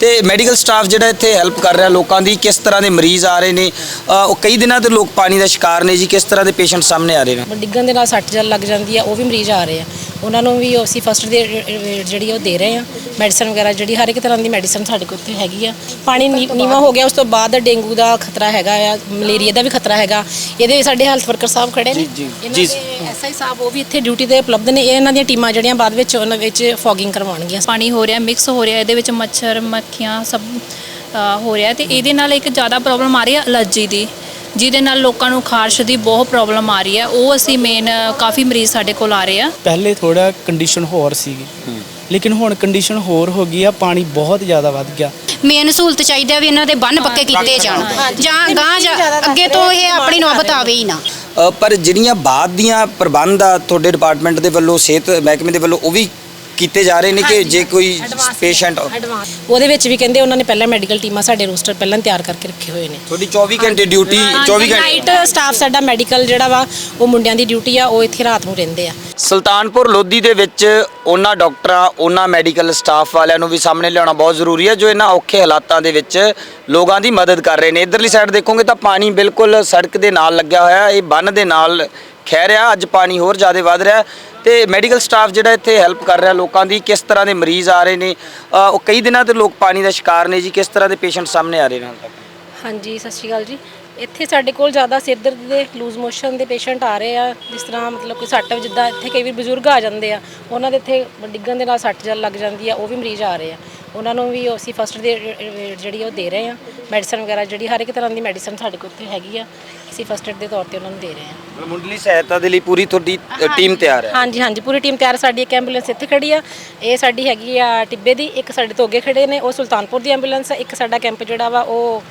ਤੇ medical staff ਜਿਹੜਾ ਇੱਥੇ ਹੈਲਪ ਕਰ ਰਿਹਾ ਲੋਕਾਂ ਦੀ ਕਿਸ ਤਰ੍ਹਾਂ ਦੇ ਮਰੀਜ਼ ਆ ਰਹੇ ਨੇ ਅ, ਉਹ ਕਈ ਦਿਨਾਂ ਤੋਂ ਲੋਕ ਪਾਣੀ ਦਾ ਸ਼ਿਕਾਰ ਨੇ ਜੀ ਕਿਸ ਤਰ੍ਹਾਂ ਦੇ ਪੇਸ਼ੈਂਟ ਸਾਹਮਣੇ ਆ ਰਹੇ ਨੇ? ਡਿੱਗਣ ਦੇ ਨਾਲ ਸੱਟ ਜਲ ਲੱਗ ਜਾਂਦੀ ਆ ਉਹ ਵੀ ਮਰੀਜ਼ ਆ ਰਹੇ ਆ। ਉਹਨਾਂ ਨੂੰ ਵੀ ਅਸੀਂ ਫਸਟ ਦੇ ਜਿਹੜੀ ਉਹ ਦੇ ਰਹੇ ਆ ਮੈਡੀਸਨ ਵਗੈਰਾ ਜਿਹੜੀ ਹਰ ਇੱਕ ਤਰ੍ਹਾਂ ਦੀ ਮੈਡੀਸਨ ਸਾਡੇ ਕੋਲ ਉੱਥੇ ਹੈਗੀ ਆ। ਪਾਣੀ ਨੀ- ਨੀਵਾਂ ਹੋ ਗਿਆ ਉਸ ਤੋਂ ਬਾਅਦ ਡੇਂਗੂ ਦਾ ਖਤਰਾ ਹੈਗਾ ਆ ਮਲੇਰੀਆ ਦਾ ਵੀ ਖਤਰਾ ਹੈਗਾ। ਇਹਦੇ ਸਾਡੇ ਹੈਲਥ ਵਰਕਰ ਸਾਹਿਬ ਖੜੇ ਨੇ। ਜੀ, ਇਹਨਾਂ ਜੀ। ਦੇ ਐਸਆਈ ਸਾਹਿਬ ਉਹ ਵੀ ਇੱਥੇ ਡਿਊਟੀ ਤੇ ਉਪਲਬਧ ਨੇ। ਇਹ ਇਹਨਾਂ ਦੀਆਂ ਟੀਮਾਂ ਜਿਹੜੀਆਂ ਬਾਅਦ ਵਿੱਚ ਉਹਨਾਂ ਵਿੱਚ ਫੌਗਿੰਗ ਕਰਵਾਉਣਗੀਆਂ। ਪਾਣੀ ਹੋ ਰਿਹਾ ਮਿਕਸ ਹੋ ਰਿਹਾ ਇਹਦੇ ਵਿੱਚ ਮੱਛਰ ਮੱਖੀਆਂ ਸਭ ਅ, ਹੋ ਰਿਹਾ ਤੇ ਇਹਦੇ ਨਾਲ ਇੱਕ ਜ਼ਿਆਦਾ ਪ੍ਰੋਬਲਮ ਆ ਰਹੀ ਹੈ ਅਲਰਜੀ ਦੀ ਜਿਹਦੇ ਨਾਲ ਲੋਕਾਂ ਨੂੰ ਖਾਰਸ਼ ਦੀ ਬਹੁਤ ਪ੍ਰੋਬਲਮ ਆ ਰਹੀ ਹੈ। ਉਹ ਅਸੀਂ ਮੇਨ ਕਾਫੀ ਮਰੀਜ਼ ਸਾਡੇ ਕੋਲ ਆ ਰਹੇ ਆ। ਪਹਿਲੇ ਥੋੜਾ ਕੰਡੀਸ਼ਨ ਹੋਰ ਸੀਗੀ। ਲੇਕਿਨ ਹੁਣ ਕੰਡੀਸ਼ਨ ਹੋਰ ਹੋ ਗਈ ਆ ਪਾਣੀ ਬਹੁਤ ਜ਼ਿਆਦਾ ਵੱਧ ਗਿਆ। ਮੇਨ ਸਹੂਲਤ ਚਾਹੀਦੀ ਆ ਵੀ ਇਹਨਾਂ ਦੇ ਬੰਨ ਪੱਕੇ ਕੀਤੇ ਜਾਣ। ਜਾਂ। ਗਾਂ ਜਾਂ ਅੱਗੇ ਤੋਂ ਇਹ ਆਪਣੀ ਨੌਬਤ ਆਵੇ ਹੀ ਨਾ। ਪਰ ਜਿਹੜੀਆਂ ਬਾਅਦ ਦੀਆਂ ਪ੍ਰਬੰਧ ਆ ਤੁਹਾਡੇ ਡਿਪਾਰਟਮੈਂਟ ਦੇ ਵੱਲੋਂ, ਸਿਹਤ ਮਹਿਕਮੇ ਦੇ ਵੱਲੋਂ, ਉਹ ਵੀ ਕੀਤੇ ਜਾ ਰਹੇ ਨੇ ਕਿ ਜੇ ਕੋਈ ਪੇਸ਼ੈਂਟ ਉਹਦੇ ਵਿੱਚ ਵੀ ਕਹਿੰਦੇ ਉਹਨਾਂ ਨੇ ਪਹਿਲਾਂ ਮੈਡੀਕਲ ਟੀਮਾਂ ਸਾਡੇ ਰੋਸਟਰ ਪਹਿਲਾਂ ਤਿਆਰ ਕਰਕੇ ਰੱਖੇ ਹੋਏ ਨੇ। ਤੁਹਾਡੀ 24 ਘੰਟੇ ਡਿਊਟੀ 24 ਘੰਟੇ ਨਾਈਟ ਸਟਾਫ ਸਾਡਾ ਮੈਡੀਕਲ ਜਿਹੜਾ ਵਾ ਉਹ ਮੁੰਡਿਆਂ ਦੀ ਡਿਊਟੀ ਆ ਉਹ ਇੱਥੇ ਰਾਤ ਨੂੰ ਰਹਿੰਦੇ ਆ। ਸੁਲਤਾਨਪੁਰ ਲੋਧੀ ਦੇ ਵਿੱਚ ਉਹਨਾਂ ਡਾਕਟਰਾਂ ਉਹਨਾਂ ਮੈਡੀਕਲ ਸਟਾਫ ਵਾਲਿਆਂ ਨੂੰ ਵੀ ਸਾਹਮਣੇ ਲਿਆਉਣਾ ਬਹੁਤ ਜ਼ਰੂਰੀ ਹੈ ਜੋ ਇਹਨਾਂ ਔਖੇ ਹਾਲਾਤਾਂ ਦੇ ਵਿੱਚ ਲੋਕਾਂ ਦੀ ਮਦਦ ਕਰ ਰਹੇ ਨੇ। ਇਧਰਲੀ ਸਾਈਡ ਦੇਖੋਗੇ ਤਾਂ ਪਾਣੀ ਬਿਲਕੁਲ ਸੜਕ ਦੇ ਨਾਲ ਲੱਗਿਆ ਹੋਇਆ। ਇਹ ਬੰਨ ਦੇ ਨਾਲ ਖਹਿ ਰਿਹਾ ਅੱਜ ਪਾਣੀ ਹੋਰ ਜ਼ਿਆਦਾ ਵੱਧ ਰਿਹਾ। ਤੇ ਮੈਡੀਕਲ ਸਟਾਫ ਜਿਹੜਾ ਇੱਥੇ ਹੈਲਪ ਕਰ ਰਿਹਾ ਲੋਕਾਂ ਦੀ ਕਿਸ ਤਰ੍ਹਾਂ ਦੇ ਮਰੀਜ਼ ਆ ਰਹੇ ਨੇ? ਅ, ਉਹ ਕਈ ਦਿਨਾਂ ਤੋਂ ਲੋਕ ਪਾਣੀ ਦਾ ਸ਼ਿਕਾਰ ਨੇ ਜੀ ਕਿਸ ਤਰ੍ਹਾਂ ਦੇ ਪੇਸ਼ੈਂਟ ਸਾਹਮਣੇ ਆ ਰਹੇ ਨੇ ਹਾਲ ਤੱਕ? ਹਾਂਜੀ ਸਤਿ ਸ਼੍ਰੀ ਅਕਾਲ ਜੀ। ਇੱਥੇ ਸਾਡੇ ਕੋਲ ਜ਼ਿਆਦਾ ਸਿਰ ਦਰਦ ਦੇ ਲੂਜ਼ ਮੋਸ਼ਨ ਦੇ ਪੇਸ਼ੈਂਟ ਆ ਰਹੇ ਆ ਜਿਸ ਤਰ੍ਹਾਂ ਮਤਲਬ ਕੋਈ ਸੱਟ ਜਿੱਦਾਂ ਇੱਥੇ ਕਈ ਵਾਰ ਬਜ਼ੁਰਗ ਆ ਜਾਂਦੇ ਆ ਉਹਨਾਂ ਦੇ ਇੱਥੇ ਡਿੱਗਣ ਦੇ ਨਾਲ ਸੱਟ ਜਲ ਲੱਗ ਜਾਂਦੀ ਆ ਉਹ ਵੀ ਮਰੀਜ਼ ਆ ਰਹੇ ਆ। ਉਹਨਾਂ ਨੂੰ ਵੀ ਅਸੀਂ ਫਸਟ ਦੇ ਜਿਹੜੀ ਉਹ ਦੇ ਰਹੇ ਆ ਮੈਡੀਸਨ ਵਗੈਰਾ ਜਿਹੜੀ ਹਰ ਇੱਕ ਤਰ੍ਹਾਂ ਦੀ ਮੈਡੀਸਨ ਸਾਡੇ ਕੋਲ ਉੱਥੇ ਹੈਗੀ ਆ ਅਸੀਂ ਫਸਟ ਏਡ ਦੇ ਤੌਰ ਤੇ ਉਹਨਾਂ ਨੂੰ ਦੇ ਰਹੇ ਆ ਮੁੱਢਲੀ ਸਹਾਇਤਾ ਦੇ ਲਈ ਪੂਰੀ ਤੁਹਾਡੀ ਟੀਮ ਤਿਆਰ ਹੈ? ਹਾਂਜੀ ਹਾਂਜੀ ਪੂਰੀ ਟੀਮ ਤਿਆਰ। ਸਾਡੀ ਇੱਕ ਐਂਬੂਲੈਂਸ ਇੱਥੇ ਖੜੀ ਆ। ਇਹ ਸਾਡੀ ਹੈਗੀ ਆ ਟਿੱਬੇ ਦੀ ਇੱਕ ਸਾਡੇ ਤੋਂ ਅੱਗੇ ਖੜੇ ਨੇ ਉਹ ਸੁਲਤਾਨਪੁਰ ਦੀ ਐਂਬੂਲੈਂਸ ਆ ਇੱਕ ਸਾਡਾ ਕੈਂਪ ਜਿਹੜਾ ਵਾ ਉਹ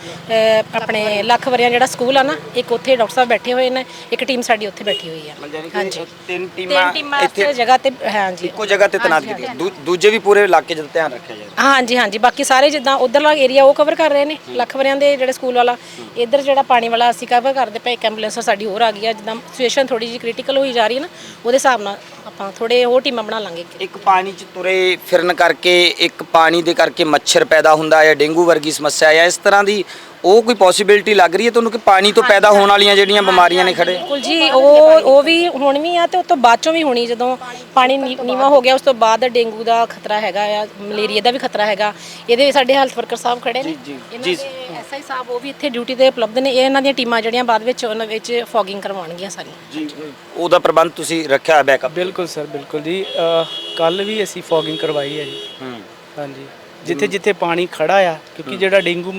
ਆਪਣੇ ਲੱਖ ਵਰਿਆਂ ਜਿਹੜਾ ਸਕੂਲ ਆ ਨਾ ਇੱਕ ਉੱਥੇ ਡਾਕਟਰ ਸਾਹਿਬ ਬੈਠੇ ਹੋਏ ਨੇ ਇੱਕ ਟੀਮ ਸਾਡੀ ਉੱਥੇ ਬੈਠੀ ਹੋਈ ਆ। ਹਾਂਜੀ। ਤਿੰਨ ਟੀਮਾਂ ਇੱਥੇ ਜਗ੍ਹਾ ਤੇ ਹਾਂਜੀ। ਇੱਕੋ ਜਗ੍ਹਾ ਤੇ ਤੈਨਾਤ ਕੀਤੀ। ਦੂਜੇ ਵੀ ਪੂਰੇ ਇਲਾਕੇ 'ਚ ਧਿਆਨ ਰੱਖਿਆ ਜਾਏ। ਹਾਂਜੀ ਹਾਂਜੀ। ਬਾਕੀ ਸਾਰੇ ਜਿੱਦਾਂ ਉਧਰਲਾ ਏਰੀਆ ਉਹ ਕਵਰ ਕਰ ਰਹੇ ਨੇ ਲੱਖ ਵਰਿਆਂ ਦੇ ਜਿਹੜੇ ਸਕੂਲ ਵਾਲਾ। ਇੱਧਰ ਜਿਹੜਾ ਪਾਣੀ ਵਾਲਾ ਅਸੀਂ ਕਵਰ ਕਰਦੇ ਪਏ ਇੱਕ ਐਂਬੂਲੈਂਸ ਸਾਡੀ ਹੋਰ ਆ ਗਈ ਆ ਜਿੱਦਾਂ ਸਿਚੁਏਸ਼ਨ ਥੋੜੀ ਜਿਹੀ ਕ੍ਰਿਟੀਕਲ ਹੋਈ ਜਾ ਰਹੀ ਹੈ ਨਾ ਉਹਦੇ ਹਿਸਾਬ ਨਾਲ ਆਪਾਂ ਥੋੜੇ ਹੋਰ ਟੀਮਾਂ ਬਣਾ ਲਾਂਗੇ। ਇੱਕ। ਪਾਣੀ 'ਚ ਤੁਰੇ ਫਿਰਨ ਕਰਕੇ ਇੱਕ ਪਾਣੀ ਦੇ ਕਰਕੇ ਮੱਛਰ ਪੈਦਾ ਹੁੰਦਾ ਹੈ ਡੇਂਗੂ ਵਰਗੀ ਸਮੱਸਿਆ ਹੈ ਇਸ ਤਰ੍ਹਾਂ ਦੀ ਉਹ ਕੋਈ ਪੋਸਿਬਿਲਿਟੀ ਲੱਗ ਰਹੀ ਹੈ ਤੁਹਾਨੂੰ ਕਿ ਪਾਣੀ ਤੋਂ ਪੈਦਾ ਹੋਣ ਵਾਲੀਆਂ ਜਿਹੜੀਆਂ ਬਿਮਾਰੀਆਂ ਨੇ ਖੜੇ? ਬਿਲਕੁਲ ਜੀ ਉਹ ਉਹ ਵੀ ਹੁਣ ਵੀ ਆ ਤੇ ਉਸ ਤੋਂ ਬਾਅਦ ਚੋਂ ਵੀ ਹੋਣੀ ਜਦੋਂ ਪਾਣੀ ਨੀ- ਨੀਵਾਂ ਹੋ ਗਿਆ ਉਸ ਤੋਂ ਬਾਅਦ ਡੇਂਗੂ ਦਾ ਖਤਰਾ ਹੈਗਾ ਆ ਮਲੇਰੀਆ ਦਾ ਵੀ ਖਤਰਾ ਹੈਗਾ। ਇਹਦੇ ਵਿੱਚ ਸਾਡੇ ਹੈਲਥ ਵਰਕਰ ਸਾਹਿਬ ਖੜੇ ਨੇ। ਇਹਨਾਂ ਦੇ ਐਸਆਈ ਸਾਹਿਬ ਉਹ ਵੀ ਇੱਥੇ ਡਿਊਟੀ ਤੇ ਉਪਲਬਧ ਨੇ। ਇਹ ਇਹਨਾਂ ਦੀਆਂ ਟੀਮਾਂ ਜਿਹੜੀਆਂ ਬਾਅਦ ਵਿੱਚ ਉਹਨਾਂ ਵਿੱਚ ਫੌਗਿੰਗ ਕਰਵਾਉਣਗੀਆਂ ਸਾਰੀਆਂ। ਜੀ ਉਹਦਾ ਪ੍ਰਬੰਧ ਤੁਸੀਂ ਰੱਖਿਆ ਬੈਕਅਪ ਬਿਲਕੁਲ ਸਰ ਬਿਲਕੁਲ ਜੀ। ਕੱਲ ਵੀ ਅਸੀਂ ਫੌਗਿੰਗ ਕਰਵਾਈ ਹੈ ਜੀ। ਹਾਂਜੀ। ਜਿੱਥੇ ਜਿੱਥੇ ਪਾਣੀ ਖੜਾ ਆ ਕਿਉਂਕਿ ਜਿਹੜਾ ਡੇਂਗੂ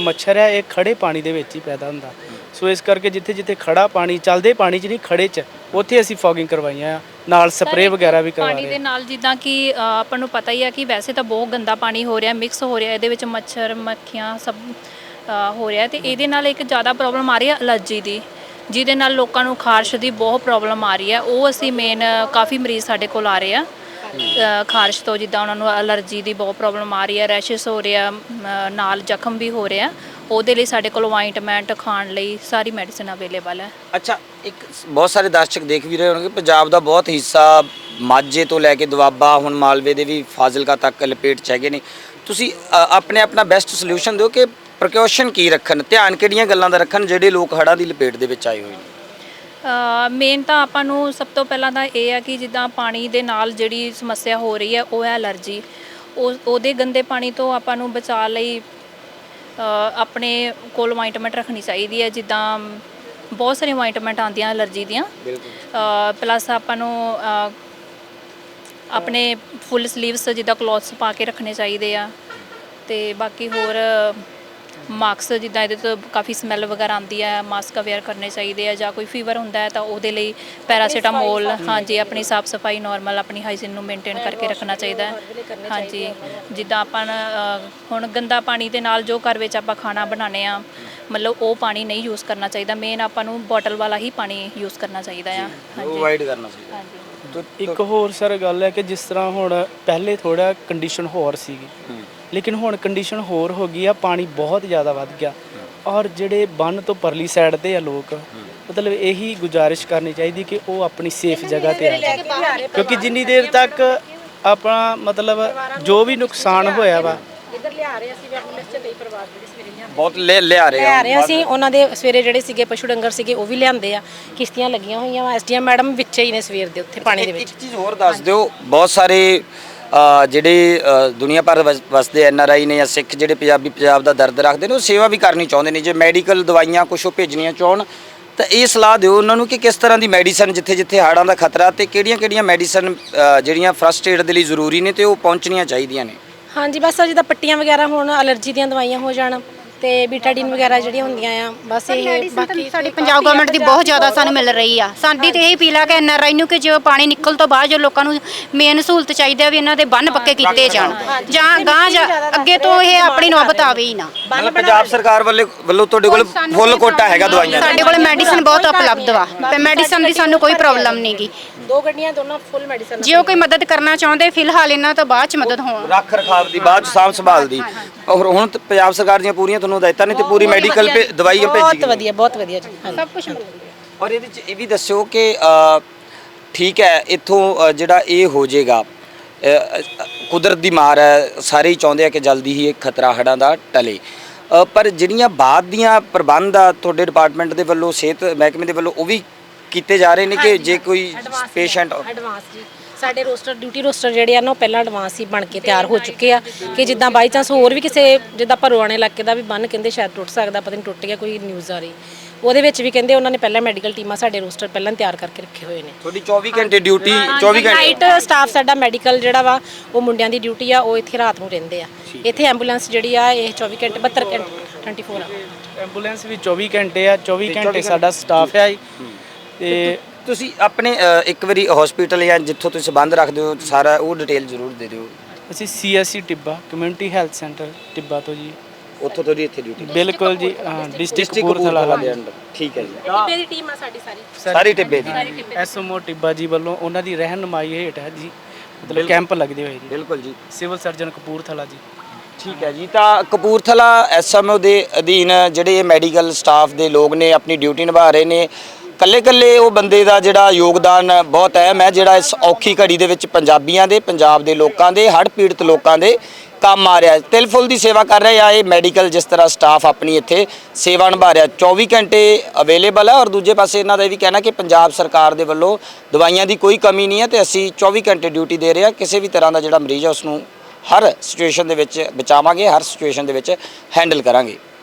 ਮੱਛਰ ਹੈ ਇਹ ਖੜੇ ਪਾਣੀ ਦੇ ਵਿੱਚ ਹੀ ਪੈਦਾ ਹੁੰਦਾ। ਸੋ ਇਸ ਕਰਕੇ ਜਿੱਥੇ ਜਿੱਥੇ ਖੜਾ ਪਾਣੀ ਚੱਲਦੇ ਪਾਣੀ 'ਚ ਨਹੀਂ ਖੜੇ 'ਚ ਉੱਥੇ ਅਸੀਂ ਫੌਗਿੰਗ ਕਰਵਾਈਆਂ ਆ। ਨਾਲ ਸਪਰੇਅ ਵਗੈਰਾ ਵੀ ਕਰਵਾ ਪਾਣੀ ਦੇ ਨਾਲ ਜਿੱਦਾਂ ਕਿ ਆਪਾਂ ਨੂੰ ਪਤਾ ਹੀ ਆ ਕਿ ਵੈਸੇ ਤਾਂ ਬਹੁਤ ਗੰਦਾ ਪਾਣੀ ਹੋ ਰਿਹਾ ਮਿਕਸ ਹੋ ਰਿਹਾ ਇਹਦੇ ਵਿੱਚ ਮੱਛਰ ਮੱਖੀਆਂ ਸਭ ਹੋ ਰਿਹਾ ਤੇ ਇਹਦੇ ਨਾਲ ਇੱਕ ਜ਼ਿਆਦਾ ਪ੍ਰੋਬਲਮ ਆ ਰਹੀ ਹੈ ਅਲਰਜੀ ਦੀ ਜਿਹਦੇ ਨਾਲ ਲੋਕਾਂ ਨੂੰ ਖਾਰਸ਼ ਦੀ ਬਹੁਤ ਪ੍ਰੋਬਲਮ ਆ ਰਹੀ ਹੈ ਉਹ ਅਸੀਂ ਮੇਨ ਕਾਫੀ ਮਰੀਜ਼ ਸਾਡੇ ਕੋਲ ਆ ਰਹੇ ਆ। ਖਾਰਸ਼ ਤੋਂ ਜਿੱਦਾਂ ਉਹਨਾਂ ਨੂੰ ਅਲਰਜੀ ਦੀ ਬਹੁਤ ਪ੍ਰੋਬਲਮ ਆ ਰਹੀ ਹੈ ਰੈਸ਼ਸ ਹੋ ਰਿਹਾ ਮ, ਨਾਲ ਜ਼ਖਮ ਵੀ ਹੋ ਰਿਹਾ ਉਹਦੇ ਲਈ ਸਾਡੇ ਕੋਲ ਵਾਈਟਮੈਂਟ ਖਾਣ ਲਈ ਸਾਰੀ ਮੈਡੀਸਿਨ ਅਵੇਲੇਬਲ ਹੈ। ਅੱਛਾ ਇੱਕ ਬਹੁਤ ਸਾਰੇ ਦਰਸ਼ਕ ਦੇਖ ਵੀ ਰਹੇ ਹੋਣਗੇ ਪੰਜਾਬ ਦਾ ਬਹੁਤ ਹਿੱਸਾ ਮਾਝੇ ਤੋਂ ਲੈ ਕੇ ਦੁਆਬਾ ਹੁਣ ਮਾਲਵੇ ਦੇ ਵੀ ਫਾਜ਼ਿਲਕਾ ਤੱਕ ਲਪੇਟ ਚ ਹੈਗੇ ਨੇ। ਤੁਸੀਂ ਆਪਣੇ ਆਪਣਾ ਬੈਸਟ ਸੋਲੂਸ਼ਨ ਦਿਓ ਕਿ ਪ੍ਰੀਕਾਸ਼ਨ ਕੀ ਰੱਖਣ? ਧਿਆਨ ਕਿਹੜੀਆਂ ਗੱਲਾਂ ਦਾ ਰੱਖਣ ਜਿਹੜੇ ਲੋਕ ਹੜ੍ਹਾਂ ਦੀ ਲਪੇਟ ਦੇ ਵਿੱਚ ਆਏ ਹੋਏ ਨੇ? ਮੇਨ ਤਾਂ ਆਪਾਂ ਨੂੰ ਸਭ ਤੋਂ ਪਹਿਲਾਂ ਤਾਂ ਇਹ ਆ ਕਿ ਜਿੱਦਾਂ ਪਾਣੀ ਦੇ ਨਾਲ ਜਿਹੜੀ ਸਮੱਸਿਆ ਹੋ ਰਹੀ ਹੈ ਉਹ ਹੈ ਅਲਰਜੀ ਉਹ ਉਹਦੇ ਗੰਦੇ ਪਾਣੀ ਤੋਂ ਆਪਾਂ ਨੂੰ ਬਚਾਅ ਲਈ ਆਪਣੇ ਕੋਲ ਵਾਈਟਮੈਂਟ ਰੱਖਣੀ ਚਾਹੀਦੀ ਹੈ। ਜਿੱਦਾਂ ਬਹੁਤ ਸਾਰੀਆਂ ਵਾਈਟਮੈਂਟ ਆਉਂਦੀਆਂ ਅਲਰਜੀ ਦੀਆਂ। ਪਲੱਸ ਆਪਾਂ ਨੂੰ ਆਪਣੇ ਫੁੱਲ ਸਲੀਵਸ ਜਿੱਦਾਂ ਕਲੋਥਸ ਪਾ ਕੇ ਰੱਖਣੇ ਚਾਹੀਦੇ ਆ। ਤੇ ਬਾਕੀ ਹੋਰ ਮਾਸਕ ਜਿੱਦਾਂ ਇਹਦੇ ਤੋਂ ਕਾਫੀ ਸਮੈਲ ਵਗੈਰਾ ਆਉਂਦੀ ਹੈ ਮਾਸਕ ਅਵੇਅਰ ਕਰਨੇ ਚਾਹੀਦੇ ਆ ਜਾਂ ਕੋਈ ਫੀਵਰ ਹੁੰਦਾ ਹੈ ਤਾਂ ਉਹਦੇ ਲਈ ਪੈਰਾਸੀਟਾਮੋਲ ਹਾਂਜੀ ਆਪਣੀ ਸਾਫ਼ ਸਫ਼ਾਈ ਨਾਰਮਲ ਆਪਣੀ ਹਾਈਜੀਨ ਨੂੰ ਮੇਨਟੇਨ ਕਰਕੇ ਰੱਖਣਾ ਚਾਹੀਦਾ ਹੈ। ਹਾਂਜੀ ਜਿੱਦਾਂ ਆਪਾਂ ਹੁਣ ਗੰਦਾ ਪਾਣੀ ਦੇ ਨਾਲ ਜੋ ਘਰ ਵਿੱਚ ਆਪਾਂ ਖਾਣਾ ਬਣਾਉਂਦੇ ਆ ਮਤਲਬ ਉਹ ਪਾਣੀ ਨਹੀਂ ਯੂਜ਼ ਕਰਨਾ ਚਾਹੀਦਾ ਮੇਨ ਆਪਾਂ ਨੂੰ ਬੋਟਲ ਵਾਲਾ ਹੀ ਪਾਣੀ ਯੂਜ਼ ਕਰਨਾ ਚਾਹੀਦਾ ਆ। ਹਾਂਜੀ। ਅਵੋਇਡ ਕਰਨਾ ਚਾਹੀਦਾ। ਹਾਂਜੀ। ਇੱਕ ਹੋਰ ਸਰ ਗੱਲ ਹੈ ਕਿ ਜਿਸ ਤਰ੍ਹਾਂ ਹੁਣ ਪਹਿਲੇ ਥੋੜਾ ਕੰਡੀਸ਼ਨ ਹੋਰ ਸੀਗੀ। ਲੇਕਿਨ ਹੁਣ ਕੰਡੀਸ਼ਨ ਹੋਰ ਹੋ ਗਈ ਆ ਪਾਣੀ ਬਹੁਤ ਜ਼ਿਆਦਾ ਵੱਧ ਗਿਆ। ਔਰ ਜਿਹੜੇ ਬੰਨ ਤੋਂ ਪਰਲੀ ਸਾਈਡ ਤੇ ਆ ਲੋਕ ਮਤਲਬ ਇਹੀ ਗੁਜ਼ਾਰਿਸ਼ ਕਰਨੀ ਚਾਹੀਦੀ ਕਿ ਉਹ ਆਪਣੀ ਸੇਫ ਜਗ੍ਹਾ ਤੇ ਆ ਜਾਣ। ਕਿਉਂਕਿ ਜਿੰਨੀ ਦੇਰ ਤੱਕ ਆਪਣਾ ਮਤਲਬ ਜੋ ਵੀ ਨੁਕਸਾਨ ਹੋਇਆ ਵਾ। ਇੱਧਰ ਲਿਆ ਰਹੇ ਅਸੀਂ ਵੀ ਐਂਬੂਲੈਂਸ 'ਚ ਕਈ ਪਰਿਵਾਰ ਜਿਹੜੇ ਸਵੇਰੇ ਲਿਆਂਦੇ ਬਹੁਤ ਲੈ ਲਿਆ ਰਹੇ ਆ। ਰਹੇ ਅਸੀਂ ਉਹਨਾਂ ਦੇ ਸਵੇਰੇ ਜਿਹੜੇ ਸੀਗੇ ਪਸ਼ੂ ਡੰਗਰ ਸੀਗੇ ਉਹ ਵੀ ਲਿਆਂਦੇ ਆ। ਕਿਸ਼ਤੀਆਂ ਲੱਗੀਆਂ ਹੋਈਆਂ ਵਾ ਐਸਡੀਐਮ ਮੈਡਮ ਵਿੱਚ ਹੀ ਨੇ ਸਵੇਰ ਦੇ ਉੱਥੇ ਪਾਣੀ ਦੇ ਵਿੱਚ। ਇੱਕ ਚੀਜ਼ ਹੋਰ ਦੱਸ ਦਿਓ ਬਹੁਤ ਸਾਰੇ ਜਿਹੜੇ ਦੁਨੀਆ ਭਰ ਵਸਦੇ ਐਨ ਆਰ ਆਈ ਨੇ ਜਾਂ ਸਿੱਖ ਜਿਹੜੇ ਪੰਜਾਬੀ, ਪੰਜਾਬ ਦਾ ਦਰਦ ਰੱਖਦੇ ਨੇ, ਉਹ ਸੇਵਾ ਵੀ ਕਰਨੀ ਚਾਹੁੰਦੇ ਨੇ। ਜੇ ਮੈਡੀਕਲ ਦਵਾਈਆਂ ਕੁਛ ਉਹ ਭੇਜਣੀਆਂ ਚਾਹਣ, ਤਾਂ ਇਹ ਸਲਾਹ ਦਿਓ ਉਹਨਾਂ ਨੂੰ ਕਿ ਕਿਸ ਤਰ੍ਹਾਂ ਦੀ ਮੈਡੀਸਨ ਜਿੱਥੇ ਜਿੱਥੇ ਹਾੜਾਂ ਦਾ ਖਤਰਾ ਤੇ ਕਿਹੜੀਆਂ-ਕਿਹੜੀਆਂ ਮੈਡੀਸਨ ਜਿਹੜੀਆਂ ਫਰਸਟ ਏਡ ਦੇ ਲਈ ਜ਼ਰੂਰੀ ਨੇ ਤੇ ਉਹ ਪਹੁੰਚਣੀਆਂ ਚਾਹੀਦੀਆਂ ਨੇ। ਹਾਂਜੀ, ਬਸ ਆ ਜਿੱਦਾਂ ਪੱਟੀਆਂ ਵਗੈਰਾ ਹੋਣ, ਅਲਰਜੀ ਦੀਆਂ ਦਵਾਈਆਂ ਹੋ ਜਾਣ। ਤੇ ਬੀਟਾਡੀਨ ਵਗੈਰਾ ਜਿਹੜੀਆਂ ਹੁੰਦੀਆਂ ਆ ਬਸ ਇਹ ਬਾਕੀ ਸਾਡੀ ਪੰਜਾਬ ਗਵਰਨਮੈਂਟ ਦੀ ਬਹੁਤ ਜ਼ਿਆਦਾ ਸਾਨੂੰ ਮਿਲ ਰਹੀ ਆ। ਸਾਡੀ ਤੇ ਇਹੀ ਅਪੀਲ ਆ ਕਿ ਐਨਆਰਆਈ ਨੂੰ ਕਿ ਜੋ ਪਾਣੀ ਨਿਕਲ ਤੋਂ ਬਾਅਦ ਜੋ ਲੋਕਾਂ ਨੂੰ ਮੇਨ ਸਹੂਲਤ ਚਾਹੀਦੀ ਆ ਵੀ ਇਹਨਾਂ ਦੇ ਬੰਨ ਪੱਕੇ ਕੀਤੇ ਜਾਣ। ਜਾਂ ਗਾਂ ਜਾਂ ਅੱਗੇ ਤੋਂ ਇਹ ਆਪਣੀ ਨੌਬਤ ਆਵੇ ਹੀ ਨਾ। ਮਤਲਬ ਪੰਜਾਬ ਸਰਕਾਰ ਵੱਲੇ ਵੱਲੋਂ ਤੁਹਾਡੇ ਕੋਲ ਫੁੱਲ ਕੋਟਾ ਹੈਗਾ ਦਵਾਈਆਂ ਦਾ। ਸਾਡੇ ਕੋਲ ਮੈਡੀਸਨ ਬਹੁਤ ਉਪਲਬਧ ਵਾ। ਤੇ ਮੈਡੀਸਨ ਦੀ ਸਾਨੂੰ ਕੋਈ ਪ੍ਰੋਬਲਮ ਨਹੀਂਗੀ ਦੋ ਗੱਡੀਆਂ ਦੋਨੋਂ ਫੁੱਲ ਮੈਡੀਸਨ ਜੇ ਉਹ ਕੋਈ ਮਦਦ ਕਰਨਾ ਚਾਹੁੰਦੇ ਫਿਲਹਾਲ ਇਹਨਾਂ ਤੋਂ ਬਾਅਦ ਚ ਮਦਦ ਹੋਣ। ਰੱਖ ਰਖਾਵ ਦੀ ਬਾਅਦ ਚ ਸਾਂਭ ਸੰਭਾਲ ਦੀ। ਔਰ ਹੁਣ ਪੰਜਾਬ ਸਰਕਾਰ ਦੀਆਂ ਪੂਰੀਆਂ ਤੁਹਾਨੂੰ ਹਦਾਇਤਾਂ ਨੇ ਤੇ ਪੂਰੀ ਮੈਡੀਕਲ ਦਵਾਈਆਂ ਭੇਜੀ ਬਹੁਤ ਵਧੀਆ ਬਹੁਤ ਵਧੀਆ ਜੀ ਹਾਂਜੀ। ਸਭ ਕੁਝ ਔਰ ਇਹਦੇ ਚ ਇਹ ਵੀ ਦੱਸਿਓ ਕਿ ਅ, ਠੀਕ ਹੈ ਇੱਥੋਂ ਅ, ਜਿਹੜਾ ਇਹ ਹੋ ਜਾਏਗਾ ਅ, ਅ, ਕੁਦਰਤ ਦੀ ਮਾਰ ਹੈ ਸਾਰੇ ਹੀ ਚਾਹੁੰਦੇ ਆ ਕਿ ਜਲਦੀ ਹੀ ਇਹ ਖਤਰਾ ਹੜ੍ਹਾਂ ਦਾ ਟਲੇ। ਅ, ਪਰ ਜਿਹੜੀਆਂ ਬਾਅਦ ਦੀਆਂ ਪ੍ਰਬੰਧ ਆ ਤੁਹਾਡੇ ਡਿਪਾਰਟਮੈਂਟ ਦੇ ਵੱਲੋਂ ਸਿਹਤ ਮਹਿਕਮੇ ਦੇ ਵੱਲੋਂ ਉਹ ਵੀ ਕੀਤੇ ਜਾ ਰਹੇ ਨੇ ਕਿ ਜੇ ਕੋਈ ਪੇਸ਼ੈਂਟ ਐਡਵਾਂਸ ਜੀ। ਸਾਡੇ ਰੋਸਟਰ ਡਿਊਟੀ ਰੋਸਟਰ ਜਿਹੜੇ ਆ ਨਾ ਉਹ ਪਹਿਲਾਂ ਐਡਵਾਂਸ ਹੀ ਬਣ ਕੇ ਤਿਆਰ ਹੋ ਚੁੱਕੇ ਆ ਕਿ ਜਿੱਦਾਂ ਬਾਈ ਚਾਂਸ ਹੋਰ ਵੀ ਕਿਸੇ ਜਿੱਦਾਂ ਭਰੋਆਣੇ ਇਲਾਕੇ ਦਾ ਵੀ ਬੰਨ ਕਹਿੰਦੇ ਸ਼ਾਇਦ ਟੁੱਟ ਸਕਦਾ ਪਤਾ ਨਹੀਂ ਟੁੱਟ ਗਿਆ ਕੋਈ ਨਿਊਜ਼ ਆ ਰਹੀ। ਉਹਦੇ ਵਿੱਚ ਵੀ ਕਹਿੰਦੇ ਉਹਨਾਂ ਨੇ ਪਹਿਲਾਂ ਮੈਡੀਕਲ ਟੀਮਾਂ ਸਾਡੇ ਰੋਸਟਰ ਪਹਿਲਾਂ ਤਿਆਰ ਕਰਕੇ ਰੱਖੇ ਹੋਏ ਨੇ। ਤੁਹਾਡੀ 24 ਘੰਟੇ ਡਿਊਟੀ 24 ਘੰਟੇ? ਨਾਈਟ ਸਟਾਫ ਸਾਡਾ ਮੈਡੀਕਲ ਜਿਹੜਾ ਵਾ ਉਹ ਮੁੰਡਿਆਂ ਦੀ ਡਿਊਟੀ ਆ ਉਹ ਇੱਥੇ ਰਾਤ ਨੂੰ ਰਹਿੰਦੇ ਆ। ਇੱਥੇ ਐਂਬੂਲੈਂਸ ਜਿਹੜੀ ਆ ਇਹ 24 ਘੰਟੇ 72 ਘੰਟੇ 24 ਆ ਐਂਬੂਲੈਂਸ ਵੀ 24 ਘੰਟੇ ਆ 24 ਘੰਟੇ ਸਾਡਾ ਸਟਾਫ ਜੀ। ਤੇ ਤੁਸੀਂ ਆਪਣੇ ਅ, ਇੱਕ ਵਾਰੀ ਹਸਪੀਟਲ ਜਾਂ ਜਿੱਥੋਂ ਤੁਸੀਂ ਸੰਬੰਧ ਰੱਖਦੇ ਹੋ ਸਾਰਾ ਉਹ ਡਿਟੇਲ ਜ਼ਰੂਰ ਦੇ ਦਿਓ। ਅਸੀਂ CSC Tibba community health centre Tibba ਤੋਂ ਜੀ। ਉੱਥੋਂ ਤੁਹਾਡੀ ਇੱਥੇ ਡਿਊਟੀ ਬਿਲਕੁਲ ਜੀ ਡਿਸਟ੍ਰਿਕਟ ਡਿਸਟ੍ਰਿਕਟ ਕਪੂਰਥਲਾ ਦੇ ਅੰਡਰ ਠੀਕ ਹੈ ਜੀ। ਟਿੱਬੇ ਦੀ ਟੀਮ ਆ ਸਾਡੀ ਸਾਰੀ। ਸਾਰੀ ਟਿੱਬੇ ਦੀ। ਐਸਐਮਓ ਟਿੱਬਾ ਜੀ ਵੱਲੋਂ ਉਹਨਾਂ ਦੀ ਰਹਿਨਮਾਈ ਹੇਠ ਹੈ ਜੀ। ਮਤਲਬ ਕੈਂਪ ਲੱਗਦੇ ਹੋਏ ਜੀ। ਬਿਲਕੁਲ ਜੀ। ਸਿਵਲ ਸਰਜਨ ਕਪੂਰਥਲਾ ਜੀ। ਠੀਕ ਹੈ ਜੀ ਤਾਂ ਕਪੂਰਥਲਾ ਐਸਐਮਓ ਦੇ ਅਧੀਨ ਜਿਹੜੇ ਇਹ ਮੈਡੀਕਲ ਸਟਾਫ ਦੇ ਲੋਕ ਨੇ ਆਪਣੀ ਡਿਊਟੀ ਨਿਭਾ ਰਹੇ ਨੇ ਕੱਲੇ ਕੱਲੇ ਉਹ ਬੰਦੇ ਦਾ ਜਿਹੜਾ ਯੋਗਦਾਨ ਬਹੁਤ ਅਹਿਮ ਹੈ ਜਿਹੜਾ ਇਸ ਔਖੀ ਘੜੀ ਦੇ ਵਿੱਚ ਪੰਜਾਬੀਆਂ ਦੇ, ਪੰਜਾਬ ਦੇ ਲੋਕਾਂ ਦੇ, ਹੜ੍ਹ ਪੀੜਤ ਲੋਕਾਂ ਦੇ ਕੰਮ ਆ ਰਿਹਾ ਤਿਲ ਫੁੱਲ ਦੀ ਸੇਵਾ ਕਰ ਰਿਹਾ ਇਹ ਮੈਡੀਕਲ ਜਿਸ ਤਰ੍ਹਾਂ ਸਟਾਫ ਆਪਣੀ ਇੱਥੇ ਸੇਵਾ ਨਿਭਾ ਰਿਹਾ। 24 ਘੰਟੇ ਅਵੇਲੇਬਲ ਹੈ ਔਰ ਦੂਜੇ ਪਾਸੇ ਇਹਨਾਂ ਦਾ ਇਹ ਵੀ ਕਹਿਣਾ ਕਿ ਪੰਜਾਬ ਸਰਕਾਰ ਦੇ ਵੱਲੋਂ ਦਵਾਈਆਂ ਦੀ ਕੋਈ ਕਮੀ ਨਹੀਂ ਹੈ ਤੇ ਅਸੀਂ 24 ਘੰਟੇ ਡਿਊਟੀ ਦੇ ਰਹੇ ਹਾਂ। ਕਿਸੇ ਵੀ ਤਰ੍ਹਾਂ ਦਾ ਜਿਹੜਾ ਮਰੀਜ਼ ਹੈ ਉਸ ਨੂੰ ਹਰ ਸਿਚੁਏਸ਼ਨ ਦੇ ਵਿੱਚ ਬਚਾਵਾਂਗੇ, ਹਰ ਸਿਚੁਏਸ਼ਨ ਦੇ ਵਿੱਚ ਹੈਂਡਲ ਕਰਾਂਗੇ।